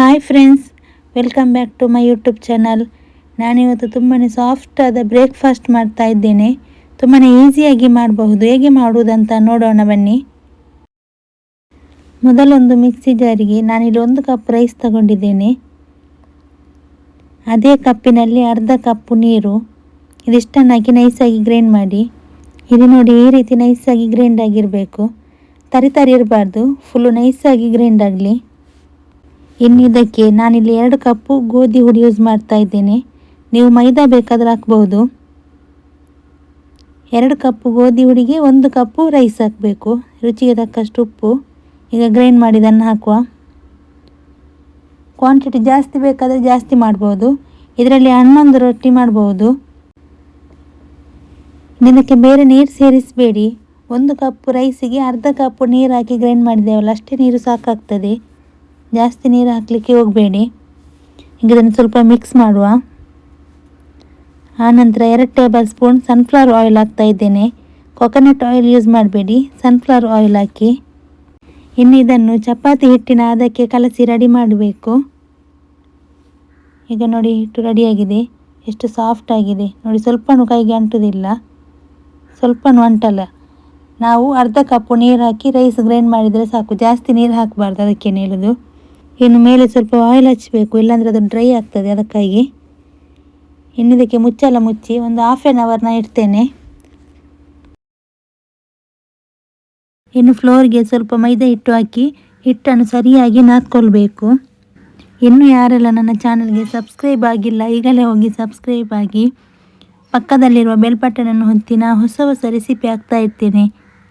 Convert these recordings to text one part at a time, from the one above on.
Hi friends welcome back to my YouTube channel ನಾನಿವತ್ತು ತುಂಬಾ ಸಾಫ್ಟಾದ breakfast ಮಾಡ್ತಾ ಇದ್ದೇನೆ. ತುಂಬಾ ಈಸಿಯಾಗಿ ಮಾಡಬಹುದು. ಹೇಗೆ ಮಾಡುವುದಂತ ನೋಡೋಣ ಬನ್ನಿ. ಮೊದಲೊಂದು ಮಿಕ್ಸಿ ಜಾರಿಗೆ ನಾನಿಲ್ಲಿ ಒಂದು ಕಪ್ ರೈಸ್ ತಗೊಂಡಿದ್ದೇನೆ. ಅದೇ ಕಪ್ಪಿನಲ್ಲಿ ಅರ್ಧ ಕಪ್ಪು ನೀರು. ಇದಿಷ್ಟನ್ನಾಗಿ ನೈಸಾಗಿ ಗ್ರೈಂಡ್ ಮಾಡಿ. ಇದು ನೋಡಿ ಈ ರೀತಿ ನೈಸಾಗಿ ಗ್ರೈಂಡ್ ಆಗಿರಬೇಕು. ತರಿತರಿ ತರಿ ಇರಬಾರ್ದು. ಫುಲ್ಲು ನೈಸಾಗಿ ಗ್ರೈಂಡ್ ಆಗಲಿ. ಇನ್ನು ಇದಕ್ಕೆ ನಾನಿಲ್ಲಿ ಎರಡು ಕಪ್ಪು ಗೋಧಿ ಹುಡಿ ಯೂಸ್ ಮಾಡ್ತಾ ಇದ್ದೇನೆ. ನೀವು ಮೈದಾ ಬೇಕಾದರೆ ಹಾಕ್ಬೋದು ಎರಡು ಕಪ್ಪು ಗೋಧಿ ಹುಡಿಗೆ ಒಂದು ಕಪ್ಪು ರೈಸ್ ಹಾಕಬೇಕು. ರುಚಿಗೆ ತಕ್ಕಷ್ಟು ಉಪ್ಪು. ಈಗ ಗ್ರೈಂಡ್ ಮಾಡಿದನ್ನು ಹಾಕುವ. ಕ್ವಾಂಟಿಟಿ ಜಾಸ್ತಿ ಬೇಕಾದರೆ ಜಾಸ್ತಿ ಮಾಡ್ಬೋದು. ಇದರಲ್ಲಿ ಹನ್ನೊಂದು ರೊಟ್ಟಿ ಮಾಡ್ಬೋದು. ಇದಕ್ಕೆ ಬೇರೆ ನೀರು ಸೇರಿಸಬೇಡಿ. ಒಂದು ಕಪ್ ರೈಸಿಗೆ ಅರ್ಧ ಕಪ್ಪು ನೀರು ಹಾಕಿ ಗ್ರೈಂಡ್ ಮಾಡಿದ್ದೇವಲ್ಲ, ಅಷ್ಟೇ ನೀರು ಸಾಕಾಗ್ತದೆ. ಜಾಸ್ತಿ ನೀರು ಹಾಕಲಿಕ್ಕೆ ಹೋಗಬೇಡಿ. ಈಗ ಇದನ್ನು ಸ್ವಲ್ಪ ಮಿಕ್ಸ್ ಮಾಡುವ. ಆನಂತರ ಎರಡು ಟೇಬಲ್ ಸ್ಪೂನ್ ಸನ್ಫ್ಲವರ್ ಆಯಿಲ್ ಹಾಕ್ತಾ ಇದ್ದೇನೆ. ಕೊಕೊನಟ್ ಆಯಿಲ್ ಯೂಸ್ ಮಾಡಬೇಡಿ. ಸನ್ಫ್ಲವರ್ ಆಯಿಲ್ ಹಾಕಿ. ಇನ್ನು ಇದನ್ನು ಚಪಾತಿ ಹಿಟ್ಟಿನ ಅದಕ್ಕೆ ಕಲಸಿ ರೆಡಿ ಮಾಡಬೇಕು. ಈಗ ನೋಡಿ ಹಿಟ್ಟು ರೆಡಿಯಾಗಿದೆ ಎಷ್ಟು ಸಾಫ್ಟ್ ಆಗಿದೆ. ನೋಡಿ ಸ್ವಲ್ಪನೂ ಕೈಗೆ ಅಂಟುವುದಿಲ್ಲ ಸ್ವಲ್ಪನೂ ಅಂಟಲ್ಲ. ನಾವು ಅರ್ಧ ಕಪ್ಪು ನೀರು ಹಾಕಿ ರೈಸ್ ಗ್ರೈಂಡ್ ಮಾಡಿದರೆ ಸಾಕು. ಜಾಸ್ತಿ ನೀರು ಹಾಕಬಾರ್ದು ಅದಕ್ಕೆ ಹೇಳೋದು? ಇನ್ನು ಮೇಲೆ ಸ್ವಲ್ಪ ಆಯಿಲ್ ಹಚ್ಚಬೇಕು ಇಲ್ಲಾಂದರೆ ಅದು ಡ್ರೈ ಆಗ್ತದೆ ಅದಕ್ಕಾಗಿ. ಇನ್ನಿದಕ್ಕೆ ಮುಚ್ಚಲ್ಲ ಮುಚ್ಚಿ, ಒಂದು ಹಾಫ್ ಆ್ಯನ್ ಅವರ್ನ ಇಡ್ತೇನೆ. ಇನ್ನು ಫ್ಲೋರ್ಗೆ ಸ್ವಲ್ಪ ಮೈದಾ ಹಿಟ್ಟು ಹಾಕಿ, ಹಿಟ್ಟನ್ನು ಸರಿಯಾಗಿ ನಾದ್ಕೊಳ್ಬೇಕು. ಇನ್ನು ಯಾರೆಲ್ಲ ನನ್ನ ಚಾನಲ್ಗೆ ಸಬ್ಸ್ಕ್ರೈಬ್ ಆಗಿಲ್ಲ, ಈಗಲೇ ಹೋಗಿ ಸಬ್ಸ್ಕ್ರೈಬ್ ಆಗಿ, ಪಕ್ಕದಲ್ಲಿರುವ ಬೆಲ್ ಬಟನನ್ನು ಹೊತ್ತಿ ನಾ ಹೊಸ ಹೊಸ ರೆಸಿಪಿ ಹಾಕ್ತಾ ಇರ್ತೇನೆ.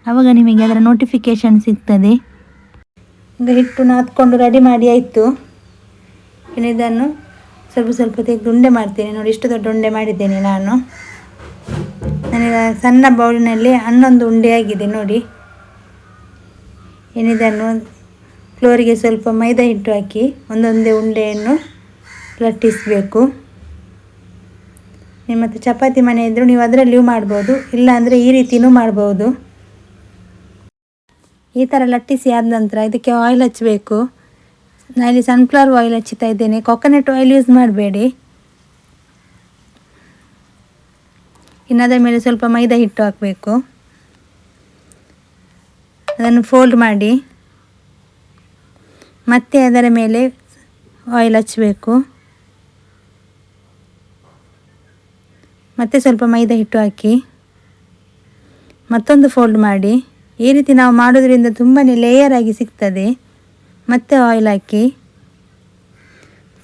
ಆವಾಗ ನಿಮಗೆ ಅದರ ನೋಟಿಫಿಕೇಷನ್ ಸಿಗ್ತದೆ. ಈಗ ಹಿಟ್ಟು ನಾದ್ಕೊಂಡು ರೆಡಿ ಮಾಡಿ ಆಯಿತು. ಇನ್ನು ಇದನ್ನು ಸ್ವಲ್ಪ ಸ್ವಲ್ಪ ತೆಗೆದು ಉಂಡೆ ಮಾಡ್ತೇನೆ. ನೋಡಿ, ಇಷ್ಟು ದೊಡ್ಡ ಉಂಡೆ ಮಾಡಿದ್ದೇನೆ ನಾನು. ನನಗೆ ಸಣ್ಣ ಬೌಲಿನಲ್ಲಿ ಹನ್ನೊಂದು ಉಂಡೆ ಆಗಿದೆ, ನೋಡಿ. ಏನಿದನ್ನು ಫ್ಲೋರಿಗೆ ಸ್ವಲ್ಪ ಮೈದಾ ಹಿಟ್ಟು ಹಾಕಿ ಒಂದೊಂದೇ ಉಂಡೆಯನ್ನು ಲಟ್ಟಿಸಬೇಕು. ನಿಮ್ಮ ಚಪಾತಿ ಮನೆ ಇದ್ದರೂ ನೀವು ಅದರಲ್ಲಿಯೂ ಮಾಡ್ಬೋದು, ಇಲ್ಲಾಂದರೆ ಈ ರೀತಿಯೂ ಮಾಡ್ಬೋದು. ಈ ಥರ ಲಟ್ಟಿಸಿ ಆದ ನಂತರ ಇದಕ್ಕೆ ಆಯಿಲ್ ಹಚ್ಚಬೇಕು ನಾನಿಲ್ಲಿ ಸನ್ಫ್ಲವರ್ ಆಯಿಲ್ ಹಚ್ಚುತ್ತಾ ಇದ್ದೇನೆ. ಕೊಕೊನಟ್ ಆಯಿಲ್ ಯೂಸ್ ಮಾಡಬೇಡಿ. ಇನ್ನು ಅದರ ಮೇಲೆ ಸ್ವಲ್ಪ ಮೈದಾ ಹಿಟ್ಟು ಹಾಕಬೇಕು. ಅದನ್ನು ಫೋಲ್ಡ್ ಮಾಡಿ. ಮತ್ತೆ ಅದರ ಮೇಲೆ ಆಯಿಲ್ ಹಚ್ಚಬೇಕು ಮತ್ತೆ ಸ್ವಲ್ಪ ಮೈದಾ ಹಿಟ್ಟು ಹಾಕಿ. ಮತ್ತೊಂದು ಫೋಲ್ಡ್ ಮಾಡಿ. ಈ ರೀತಿ ನಾವು ಮಾಡೋದ್ರಿಂದ ತುಂಬಾ ಲೇಯರ್ ಆಗಿ ಸಿಗ್ತದೆ. ಮತ್ತೆ ಆಯಿಲ್ ಹಾಕಿ,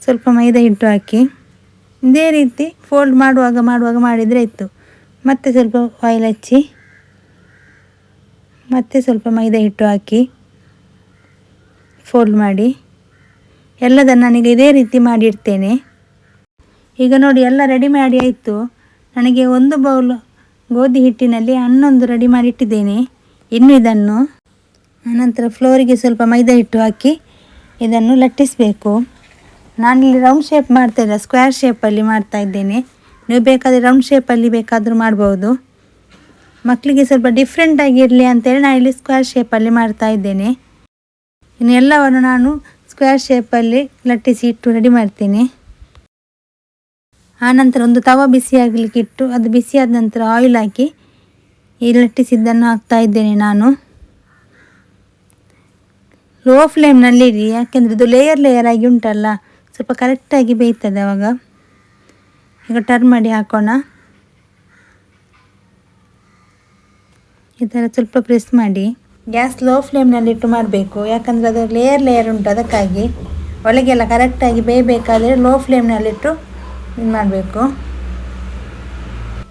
ಸ್ವಲ್ಪ ಮೈದಾ ಹಿಟ್ಟು ಹಾಕಿ, ಇದೇ ರೀತಿ ಫೋಲ್ಡ್ ಮಾಡುವಾಗ ಮಾಡುವಾಗ ಮಾಡಿದರೆ ಇತ್ತು ಮತ್ತೆ ಸ್ವಲ್ಪ ಆಯಿಲ್ ಹಚ್ಚಿ, ಮತ್ತೆ ಸ್ವಲ್ಪ ಮೈದಾ ಹಿಟ್ಟು ಹಾಕಿ ಫೋಲ್ಡ್ ಮಾಡಿ, ಎಲ್ಲದನ್ನು ನನಗೆ ಇದೇ ರೀತಿ ಮಾಡಿಡ್ತೇನೆ ಈಗ ನೋಡಿ, ಎಲ್ಲ ರೆಡಿ ಮಾಡಿ ಆಯಿತು. ನನಗೆ ಒಂದು ಬೌಲ್ ಗೋಧಿ ಹಿಟ್ಟಿನಲ್ಲಿ ಹನ್ನೊಂದು ರೆಡಿ ಮಾಡಿ ಇಟ್ಟಿದ್ದೇನೆ ಇನ್ನು ಇದನ್ನು ಆನಂತರ ಫ್ಲೋರಿಗೆ ಸ್ವಲ್ಪ ಮೈದಾ ಹಿಟ್ಟು ಹಾಕಿ ಇದನ್ನು ಲಟ್ಟಿಸಬೇಕು. ನಾನಿಲ್ಲಿ ರೌಂಡ್ ಶೇಪ್ ಮಾಡ್ತಾ ಇಲ್ಲ ಸ್ಕ್ವೇರ್ ಶೇಪಲ್ಲಿ ಮಾಡ್ತಾ ಇದ್ದೇನೆ. ನೀವು ಬೇಕಾದರೆ ರೌಂಡ್ ಶೇಪಲ್ಲಿ ಬೇಕಾದರೂ ಮಾಡ್ಬೋದು. ಮಕ್ಕಳಿಗೆ ಸ್ವಲ್ಪ ಡಿಫ್ರೆಂಟಾಗಿ ಇರಲಿ ಅಂತೇಳಿ ನಾನು ಇಲ್ಲಿ ಸ್ಕ್ವೇರ್ ಶೇಪಲ್ಲಿ ಮಾಡ್ತಾ ಇದ್ದೇನೆ. ಇನ್ನು ಎಲ್ಲವನ್ನು ನಾನು ಸ್ಕ್ವೇರ್ ಶೇಪಲ್ಲಿ ಲಟ್ಟಿಸಿ ಇಟ್ಟು ರೆಡಿ ಮಾಡ್ತೇನೆ. ಆನಂತರ ಒಂದು ತವ ಬಿಸಿ ಆಗಲಿಕ್ಕೆ ಇಟ್ಟು ಅದು ಬಿಸಿಯಾದ ನಂತರ ಆಯಿಲ್ ಹಾಕಿ ಈ ಲಟ್ಟಿಸಿದ್ದನ್ನು ಹಾಕ್ತಾ ಇದ್ದೇನೆ ನಾನು. ಲೋ ಫ್ಲೇಮ್ನಲ್ಲಿ ಇಡಿ ಯಾಕೆಂದರೆ ಇದು ಲೇಯರ್ ಲೇಯರ್ ಆಗಿ ಉಂಟಲ್ಲ, ಸ್ವಲ್ಪ ಕರೆಕ್ಟಾಗಿ ಬೇಯ್ತದೆ ಅವಾಗ. ಈಗ ಟರ್ನ್ ಮಾಡಿ ಹಾಕೋಣ. ಈ ಥರ ಸ್ವಲ್ಪ ಪ್ರೆಸ್ ಮಾಡಿ. ಗ್ಯಾಸ್ ಲೋ ಫ್ಲೇಮ್ನಲ್ಲಿ ಇಟ್ಟು ಮಾಡಬೇಕು, ಯಾಕಂದರೆ ಅದು ಲೇಯರ್ ಲೇಯರ್ ಉಂಟು ಅದಕ್ಕಾಗಿ. ಒಳಗೆಲ್ಲ ಕರೆಕ್ಟಾಗಿ ಬೇಯಬೇಕಾದ್ರೆ ಲೋ ಫ್ಲೇಮ್ನಲ್ಲಿಟ್ಟು ಇದು ಮಾಡಬೇಕು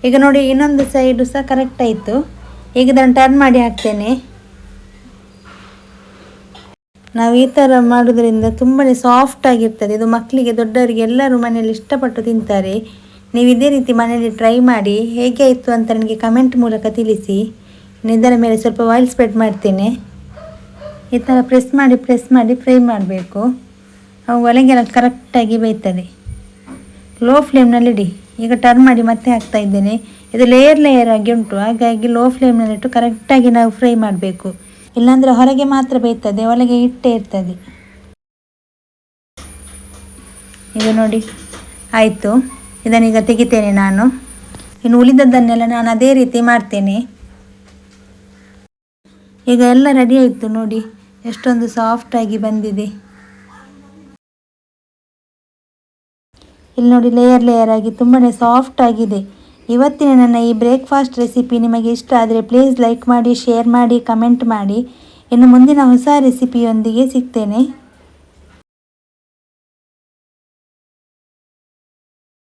ಈಗ ನೋಡಿ, ಇನ್ನೊಂದು ಸೈಡು ಸಹ ಕರೆಕ್ಟ್ ಆಯಿತು. ಈಗ ಇದನ್ನು ಟರ್ನ್ ಮಾಡಿ ಹಾಕ್ತೇನೆ. ನಾವು ಈ ಥರ ಮಾಡೋದ್ರಿಂದ ತುಂಬಾ ಸಾಫ್ಟ್ ಆಗಿರ್ತದೆ. ಇದು ಮಕ್ಕಳಿಗೆ ದೊಡ್ಡವರಿಗೆ ಎಲ್ಲರೂ ಮನೆಯಲ್ಲಿ ಇಷ್ಟಪಟ್ಟು ತಿಂತಾರೆ. ನೀವು ಇದೇ ರೀತಿ ಮನೆಯಲ್ಲಿ ಟ್ರೈ ಮಾಡಿ, ಹೇಗೆ ಆಯಿತು ಅಂತ ನನಗೆ ಕಮೆಂಟ್ ಮೂಲಕ ತಿಳಿಸಿ. ಇದರ ಮೇಲೆ ಸ್ವಲ್ಪ ಆಯಿಲ್ ಸ್ಪ್ರೆಡ್ ಮಾಡ್ತೇನೆ. ಈ ಥರ ಪ್ರೆಸ್ ಮಾಡಿ ಪ್ರೆಸ್ ಮಾಡಿ ಫ್ರೈ ಮಾಡಬೇಕು. ಅವು ಒಳಗೆಲ್ಲ ಕರೆಕ್ಟಾಗಿ ಬೇಯ್ತದೆ. ಲೋ ಫ್ಲೇಮ್ನಲ್ಲಿಡಿ ಈಗ ಟರ್ನ್ ಮಾಡಿ ಮತ್ತೆ ಹಾಕ್ತಾ ಇದ್ದೇನೆ. ಇದು ಲೇಯರ್ ಲೇಯರ್ ಆಗಿ ಉಂಟು. ಹಾಗಾಗಿ ಲೋ ಫ್ಲೇಮ್ನಲ್ಲಿಟ್ಟು ಕರೆಕ್ಟಾಗಿ ನಾವು ಫ್ರೈ ಮಾಡಬೇಕು. ಇಲ್ಲಾಂದರೆ ಹೊರಗೆ ಮಾತ್ರ ಬೇಯ್ತದೆ, ಒಳಗೆ ಇಟ್ಟೇ ಇರ್ತದೆ. ಈಗ ನೋಡಿ, ಆಯಿತು. ಇದನ್ನೀಗ ತೆಗಿತೇನೆ ನಾನು. ಇನ್ನು ಉಳಿದದ್ದನ್ನೆಲ್ಲ ನಾನು ಅದೇ ರೀತಿ ಮಾಡ್ತೇನೆ. ಈಗ ಎಲ್ಲ ರೆಡಿ ಆಯಿತು ನೋಡಿ. ಎಷ್ಟೊಂದು ಸಾಫ್ಟಾಗಿ ಬಂದಿದೆ. ಇಲ್ಲಿ ನೋಡಿ ಲೇಯರ್ ಲೇಯರ್ ಆಗಿ ತುಂಬಾ ಸಾಫ್ಟ್ ಆಗಿದೆ. ಇವತ್ತಿನ ನನ್ನ ಈ ಬ್ರೇಕ್ಫಾಸ್ಟ್ ರೆಸಿಪಿ ನಿಮಗೆ ಇಷ್ಟ ಆದರೆ ಪ್ಲೀಸ್ ಲೈಕ್ ಮಾಡಿ ಶೇರ್ ಮಾಡಿ ಕಮೆಂಟ್ ಮಾಡಿ. ಇನ್ನು ಮುಂದಿನ ಹೊಸ ರೆಸಿಪಿಯೊಂದಿಗೆ ಸಿಗ್ತೇನೆ.